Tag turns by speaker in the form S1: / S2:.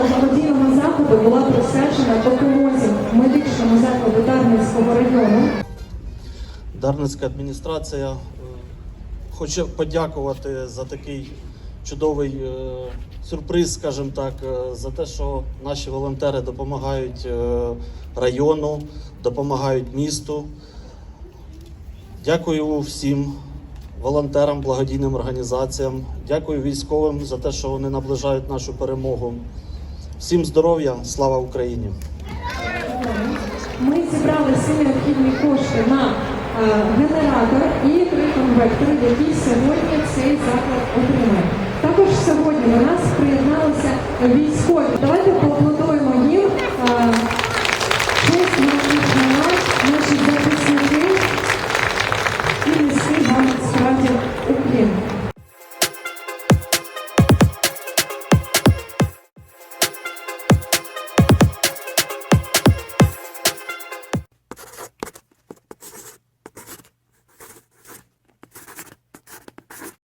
S1: нашого благодійного заходу була присвячена допомозі медичному закладу Дарницького району.
S2: Дарницька адміністрація е, хоче подякувати за такий чудовий е, сюрприз, скажімо так, е, за те, що наші волонтери допомагають району, допомагають місту. Дякую всім волонтерам, благодійним організаціям. Дякую військовим за те, що вони наближають нашу перемогу. Всім здоров'я, слава Україні!
S1: Ми зібрали всі необхідні кошти на е, генератор і три конвектори, які сьогодні цей заклад отримає. Також сьогодні до нас приєдналися військові. Давайте. Е,